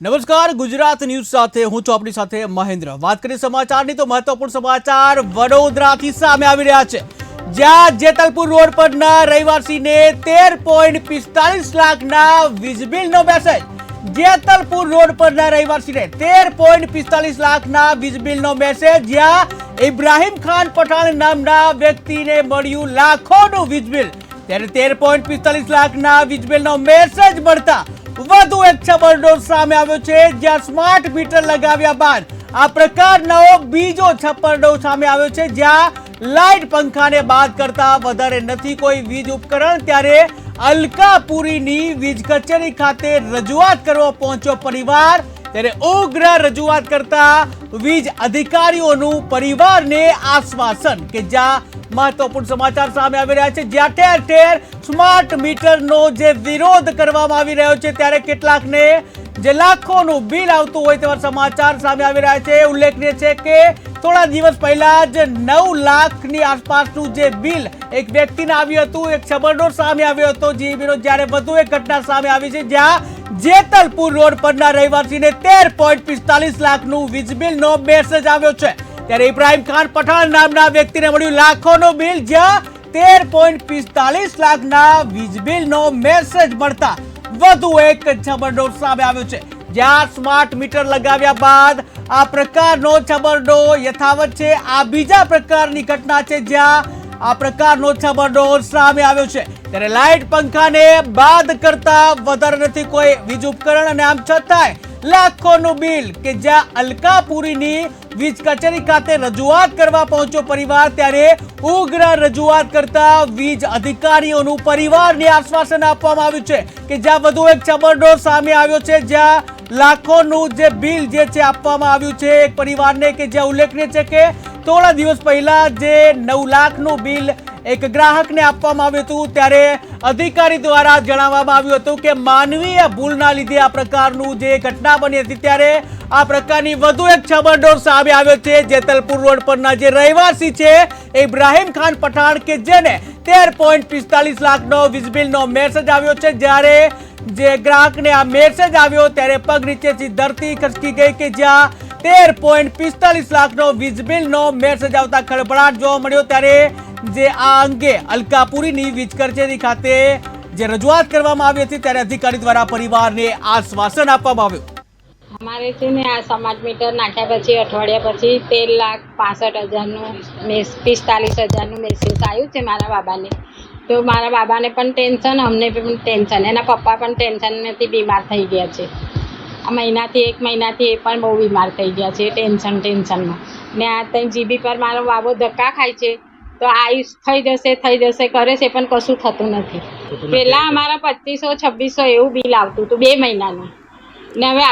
નમસ્કાર, ગુજરાત ન્યૂઝ સાથે હું છું આપણી સાથે મહેન્દ્ર. વાત કરીએ સમાચારની તો મહત્વપૂર્ણ સમાચાર વડોદરાથી સામે આવી રહ્યા છે. જ્યાં જેતલપુર રોડ પરના રહેવાસીને તેર પોઈન્ટ પિસ્તાલીસ લાખના વીજ બિલનો મેસેજ. જેતલપુર રોડ પરના રહેવાસીને તેર પોઈન્ટ પિસ્તાલીસ લાખના વીજ બિલનો મેસેજ. જ્યાં ઇબ્રાહિમ ખાન પઠાણ નામના વ્યક્તિને મળ્યું લાખોનું વીજ બિલ. ત્યારે તેર પોઈન્ટ પિસ્તાલીસ લાખના વીજ બિલનો મેસેજ મળતા વધુ એક છબરડો સામે આવ્યો છે, જ્યાં સ્માર્ટ મીટર લગાવ્યા બાદ આ પ્રકારનો બીજો છપરડો સામે આવ્યો છે, જ્યાં લાઇટ પંખાને બાદ કરતા વધારે નથી કોઈ વીજ ઉપકરણ. ત્યારે અલકાપુરીની વીજ કચેરી ખાતે રજૂઆત કરવા પહોંચ્યો પરિવાર. ત્યારે ઉગ્ર રજૂઆત કરતા વીજ અધિકારીઓનું પરિવારને આશ્વાસન કે જ્યાં મહત્વપૂર્ણ સમાચાર સામે આવી રહ્યા છે, જ્યાં ઠેર ઠેર સ્માર્ટ મીટરનો જે વિરોધ કરવામાં આવી રહ્યો છે, ત્યારે કેટલાકને જે લાખોનું બિલ આવતું હોય તેવા સમાચાર સામે આવી રહ્યા છે. ઉલ્લેખનીય છે કે થોડા દિવસ પહેલા જ નવ લાખની આસપાસનું જે બિલ એક વ્યક્તિને આવ્યું હતું, એક છબરડો સામે આવ્યો હતો. જે વિરોધ જ્યારે વધુ એક ઘટના સામે આવી છે, જ્યાં જેતલપુર રોડ પરના રહેવાસીને તેર પોઈન્ટ પિસ્તાલીસ લાખનું વીજ બિલનો મેસેજ આવ્યો છે. ત્યારે ઇબ્રાહિમ ખાન પઠાણ નામના વ્યક્તિને મળ્યું, લાખોનું બિલ જ્યાં તેર પોઈન્ટ પિસ્તાલીસ લાખના વીજ બિલનો મેસેજ મળતા વધુ એક છબરડો સામે આવ્યો છે. જ્યાં સ્માર્ટ મીટર લગાવ્યા બાદ આ પ્રકારનો જબરડો યથાવત છે. આ બીજા પ્રકારની ઘટના છે જ્યાં આ પ્રકારનો છબરડો સામે આવ્યો છે. ત્યારે લાઇટ પંખાને બાદ કરતા વધારે નથી કોઈ વીજ ઉપકરણ અને આમ છતાંય લાખોનું બિલ કે જ્યાં અલકાપુરીની વીજ કચેરી ખાતે રજૂઆત કરવા પહોંચ્યો પરિવાર, ત્યારે ઉગ્ર રજૂઆત કરતા વીજ અધિકારીઓનું પરિવારને આશ્વાસન આપવામાં આવ્યું છે કે જ્યાં વધુ એક છબરડો સામે આવ્યો છે, જ્યાં લાખોનું જે બિલ જે છે આપવામાં આવ્યું છે, એક પરિવારને કે જ્યાં ઉલ્લેખનીય છે કે થોડા દિવસ પહેલા જે નવ લાખનું બિલ એક ગ્રાહકને આપવામાં આવ્યું હતું ત્યારે અધિકારી દ્વારા જણાવવામાં આવ્યું હતું કે માનવીય ભૂલના લીધે આ પ્રકારનું જે ઘટના બની હતી ત્યારે આ પ્રકારની વધુ એક છબરડો સામે આવ્યો છે. જેતલપુર રોડ પરના જે રહેવાસી છે, ઇબ્રાહીમ ખાન પઠાણ, કે જેને તેર પોઈન્ટ પિસ્તાલીસ લાખનો વીજબિલનો મેસેજ આવ્યો છે. જ્યારે જે ગ્રાહકને આ મેસેજ આવ્યો ત્યારે પગ નીચેથી ધરતી ખસકી ગઈ કે જ્યાં તેર પોઈન્ટ પિસ્તાલીસ લાખનો વીજ બિલનો મેસેજ આવતા ખળભળાટ જોવા મળ્યો. ત્યારે જે આ અંગે અલકાપુરીની વીજ કચેરી ખાતે જે રજૂઆત કરવામાં આવી હતી ત્યારે અધિકારી દ્વારા પરિવારને આશ્વાસન આપવામાં આવ્યું. અમારે છે ને આ સ્માર્ટ મીટર નાખ્યા પછી અઠવાડિયા પછી તેર લાખ પાસઠ હજારનું મેસ પિસ્તાલીસ હજારનું મેસેજ આવ્યું છે મારા બાબાને. તો મારા બાબાને પણ ટેન્શન, અમને પણ ટેન્શન. એના પપ્પા પણ ટેન્શનથી બીમાર થઈ ગયા છે. આ મહિનાથી એક મહિનાથી એ પણ બહુ બીમાર થઈ ગયા છે, ટેન્શન, ટેન્શનમાં. ને આ ત્યાં જીબી પર મારો બાબો ધક્કા ખાય છે. તો આયુષ થઈ જશે થઈ જશે કરે છે પણ કશું થતું નથી. પહેલાં અમારા પચીસો છવ્વીસો એવું બિલ આવતું હતું બે મહિનાનું. ને હવે